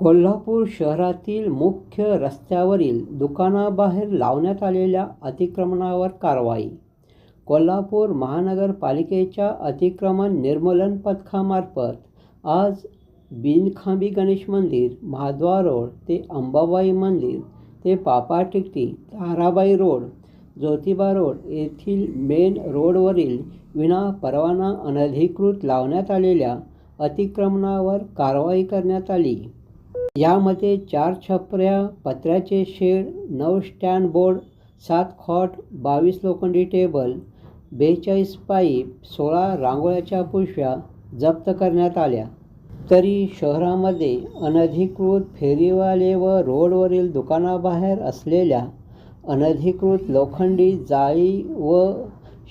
कोल्हापूर शहरातील मुख्य रस्त्यावरील दुकानाबाहेर लावण्यात आलेल्या अतिक्रमणावर कारवाई. कोल्हापूर महानगरपालिकेच्या अतिक्रमण निर्मूलन पथकामार्फत आज बिनखांबी गणेश मंदिर महाद्वार रोड ते अंबाबाई मंदिर ते पापा टिकटी ताराबाई रोड ज्योतिबा रोड येथील मेन रोडवरील विना परवाना अनधिकृत लावण्यात आलेल्या अतिक्रमणावर कारवाई करण्यात आली. यामध्ये चार छपऱ्या पत्र्याचे शेड नऊ स्टँड बोर्ड सात खॉट बावीस लोखंडी टेबल बेचाळीस पाईप सोळा रांगोळ्याच्या पिशव्या जप्त करण्यात आल्या. तरी शहरामध्ये अनधिकृत फेरीवाले व रोडवरील दुकानाबाहेर असलेल्या अनधिकृत लोखंडी जाळी व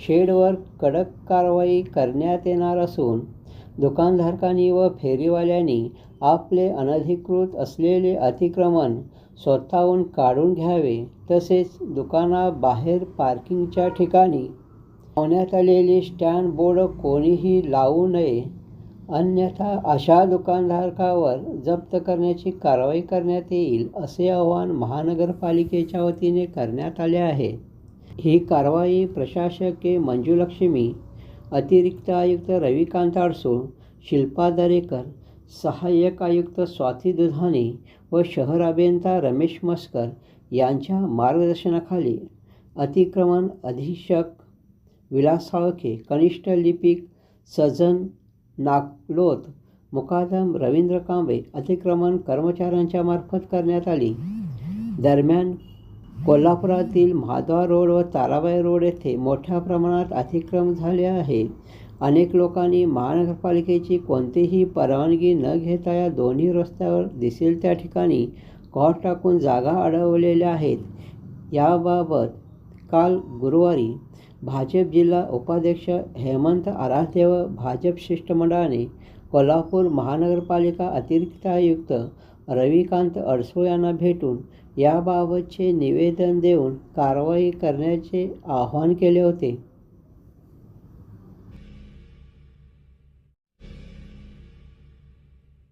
शेडवर कडक कारवाई करण्यात येणार असून दुकानधारकांनी व फेरीवाल्यांनी आपले अनधिकृत असलेले अतिक्रमण स्वतःहून काढून घ्यावे तसेच दुकानाबाहेर पार्किंगच्या ठिकाणी लावण्यात आलेले स्टँड बोर्ड कोणीही लावू नये. अन्यथा अशा दुकानधारकावर जप्त करण्याची कारवाई करण्यात येईल असे आवाहन महानगरपालिकेच्या वतीने करण्यात आले आहे. ही कारवाई प्रशासके मंजुलक्ष्मी अतिरिक्त आयुक्त रविकांत आडसूळ शिल्पा दरेकर सहाय्यक आयुक्त स्वाती दुधाने व शहर अभियंता रमेश मस्कर यांच्या मार्गदर्शनाखाली अतिक्रमण अधीक्षक विलास साळके कनिष्ठ लिपिक सजन नागलोत मुकादम रवींद्र कांबे अतिक्रमण कर्मचाऱ्यांच्या मार्फत करण्यात आली. दरम्यान कोल्हापुरातील महाद्वार रोड व ताराबाई रोड येथे मोठ्या प्रमाणात अतिक्रम झाले आहे अनेक लोकांनी महानगरपालिकेची कोणतीही परवानगी न घेता या दोन्ही रस्त्यावर दिसेल त्या ठिकाणी कॉट टाकून जागा अडवलेल्या आहेत. याबाबत काल गुरुवारी भाजप जिल्हा उपाध्यक्ष हेमंत आराध्य व भाजप शिष्टमंडळाने कोल्हापूर महानगरपालिका अतिरिक्त आयुक्त रविकांत अडसूळ यांना भेटून याबाबतचे निवेदन देऊन कारवाई करण्याचे आवाहन केले होते.